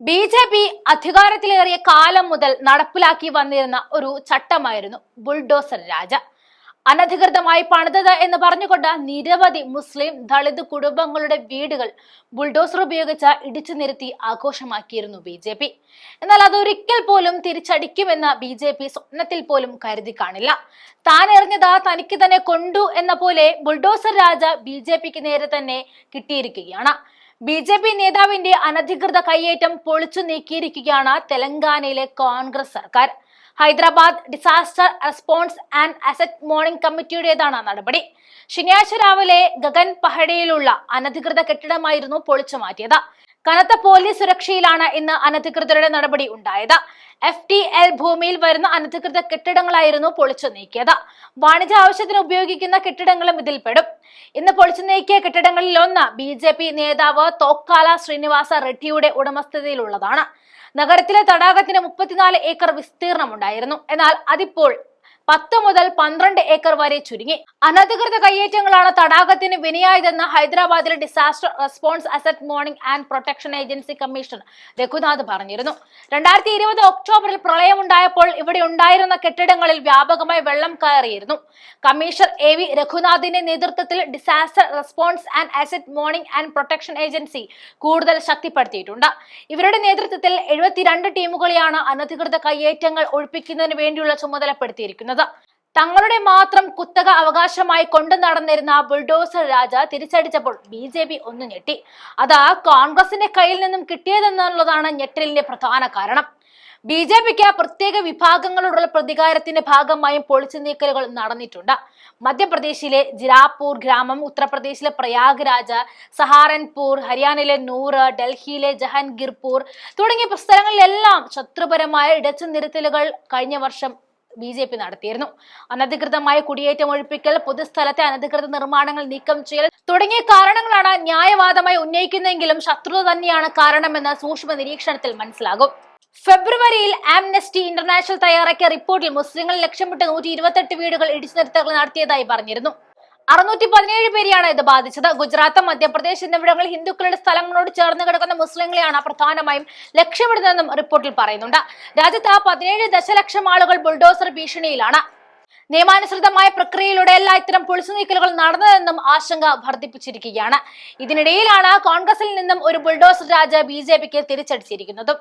B J P അധികാരത്തിലേറിയ കാലം മുതൽ നടപ്പിലാക്കി വന്നിരുന്ന ഒരു ചട്ടമായിരുന്നു ബുൾഡോസർ രാജ. അനധികൃതമായി പണിതത് എന്ന് പറഞ്ഞുകൊണ്ട് നിരവധി മുസ്ലിം ദളിത് കുടുംബങ്ങളുടെ വീടുകൾ ബുൾഡോസർ ഉപയോഗിച്ച് ഇടിച്ചു നിരത്തി ആഘോഷമാക്കിയിരുന്നു ബി ജെ പി. എന്നാൽ അതൊരിക്കൽ പോലും തിരിച്ചടിക്കുമെന്ന് ബി ജെ പി സ്വപ്നത്തിൽ പോലും കരുതി കാണില്ല. താൻ എറിഞ്ഞത് തനിക്ക് തന്നെ കൊണ്ടു എന്ന പോലെ ബുൾഡോസർ രാജ ബി ജെ പിക്ക് നേരെ തന്നെ കിട്ടിയിരിക്കുകയാണ്. ബി ജെ പി നേതാവിന്റെ അനധികൃത കയ്യേറ്റം പൊളിച്ചു നീക്കിയിരിക്കുകയാണ് തെലങ്കാനയിലെ കോൺഗ്രസ് സർക്കാർ. Hyderabad disaster response and asset morning കമ്മിറ്റിയുടേതാണ് നടപടി. ശനിയാഴ്ച രാവിലെ ഗഗൻ പഹഡയിലുള്ള അനധികൃത കെട്ടിടമായിരുന്നു പൊളിച്ചു മാറ്റിയത്. കനത്ത പോലീസ് സുരക്ഷയിലാണ് ഇന്ന് അനധികൃതരുടെ നടപടി ഉണ്ടായത്. എഫ് ടി എൽ ഭൂമിയിൽ വരുന്ന അനധികൃത കെട്ടിടങ്ങളായിരുന്നു പൊളിച്ചു നീക്കിയത്. വാണിജ്യ ആവശ്യത്തിന് ഉപയോഗിക്കുന്ന കെട്ടിടങ്ങളും ഇതിൽപ്പെടും. ഇന്ന് പൊളിച്ചു നീക്കിയ കെട്ടിടങ്ങളിൽ ഒന്ന് ബി ജെ പി നേതാവ് തോക്കാല ശ്രീനിവാസ റെഡ്ഡിയുടെ ഉടമസ്ഥതയിലുള്ളതാണ്. നഗരത്തിലെ തടാകത്തിന് മുപ്പത്തിനാല് ഏക്കർ വിസ്തീർണമുണ്ടായിരുന്നു. എന്നാൽ അതിപ്പോൾ പത്ത് മുതൽ പന്ത്രണ്ട് ഏക്കർ വരെ ചുരുങ്ങി. അനധികൃത കയ്യേറ്റങ്ങളാണ് തടാകത്തിന് വിനയായതെന്ന് ഹൈദരാബാദിലെ disaster response asset morning and protection agency commissioner Raghunath പറഞ്ഞിരുന്നു. രണ്ടായിരത്തി ഇരുപത് ഒക്ടോബറിൽ പ്രളയമുണ്ടായപ്പോൾ ഇവിടെ ഉണ്ടായിരുന്ന കെട്ടിടങ്ങളിൽ വ്യാപകമായി വെള്ളം കയറിയിരുന്നു. കമ്മീഷണർ എ വി രഘുനാഥിന്റെ നേതൃത്വത്തിൽ ഡിസാസ്റ്റർ റെസ്പോൺസ് ആൻഡ് അസറ്റ് മോണിംഗ് ആൻഡ് പ്രൊട്ടക്ഷൻ ഏജൻസി കൂടുതൽ ശക്തിപ്പെടുത്തിയിട്ടുണ്ട്. ഇവരുടെ നേതൃത്വത്തിൽ എഴുപത്തിരണ്ട് ടീമുകളെയാണ് അനധികൃത കയ്യേറ്റങ്ങൾ ഒഴിപ്പിക്കുന്നതിന് വേണ്ടിയുള്ള ചുമതലപ്പെടുത്തിയിരിക്കുന്നത്. തങ്ങളുടെ മാത്രം കുത്തക അവകാശമായി കൊണ്ടു നടന്നിരുന്ന ബുൾഡോസർ രാജ തിരിച്ചടിച്ചപ്പോൾ ബി ജെ പി ഒന്ന് ഞെട്ടി. അതാ കോൺഗ്രസിന്റെ കയ്യിൽ നിന്നും കിട്ടിയതെന്നുള്ളതാണ് ഞെട്ടലിന്റെ പ്രധാന കാരണം. ബി ജെ പിക്ക് പ്രത്യേക വിഭാഗങ്ങളോടുള്ള പ്രതികാരത്തിന്റെ ഭാഗമായും പൊളിച്ചു നീക്കലുകൾ നടന്നിട്ടുണ്ട്. മധ്യപ്രദേശിലെ ജിരാപൂർ ഗ്രാമം ഉത്തർപ്രദേശിലെ പ്രയാഗ്രാജ് സഹാറൻപൂർ ഹരിയാനയിലെ നൂറ് ഡൽഹിയിലെ ജഹാൻഗീർപൂർ തുടങ്ങിയ സ്ഥലങ്ങളിലെല്ലാം ശത്രുപരമായ ഇടച്ചു നിരത്തലുകൾ കഴിഞ്ഞ വർഷം ബി ജെ പി നടത്തിയിരുന്നു. അനധികൃതമായ കുടിയേറ്റം ഒഴിപ്പിക്കൽ പൊതുസ്ഥലത്തെ അനധികൃത നിർമ്മാണങ്ങൾ നീക്കം ചെയ്യൽ തുടങ്ങിയ കാരണങ്ങളാണ് ന്യായവാദമായി ഉന്നയിക്കുന്നതെങ്കിലും ശത്രുത തന്നെയാണ് കാരണമെന്ന് സൂക്ഷ്മ നിരീക്ഷണത്തിൽ മനസ്സിലാകും. ഫെബ്രുവരിയിൽ ആംനസ്റ്റി ഇന്റർനാഷണൽ തയ്യാറാക്കിയ റിപ്പോർട്ടിൽ മുസ്ലിങ്ങൾ ലക്ഷ്യമിട്ട് നൂറ്റി ഇരുപത്തെട്ട് വീടുകൾ ഇടിച്ചു നിർത്തൽ നടത്തിയതായി പറഞ്ഞിരുന്നു. അറുന്നൂറ്റി പതിനേഴ് പേരെയാണ് ഇത് ബാധിച്ചത്. ഗുജറാത്ത് മധ്യപ്രദേശ് എന്നിവിടങ്ങളിൽ ഹിന്ദുക്കളുടെ സ്ഥലങ്ങളോട് ചേർന്ന് കിടക്കുന്ന മുസ്ലിങ്ങളെയാണ് പ്രധാനമായും ലക്ഷ്യമിടുന്നതെന്നും റിപ്പോർട്ടിൽ പറയുന്നുണ്ട്. രാജ്യത്ത് പതിനേഴ് ദശലക്ഷം ആളുകൾ ബുൾഡോസർ ഭീഷണിയിലാണ്. നിയമാനുസൃതമായ പ്രക്രിയയിലൂടെയല്ല ഇത്തരം പൊളിച്ചു നീക്കലുകൾ നടന്നതെന്നും ആശങ്ക വർദ്ധിപ്പിച്ചിരിക്കുകയാണ്. ഇതിനിടയിലാണ് കോൺഗ്രസിൽ നിന്നും ഒരു ബുൾഡോസർ രാജ ബി ജെ പിക്ക് തിരിച്ചടിച്ചിരിക്കുന്നതും.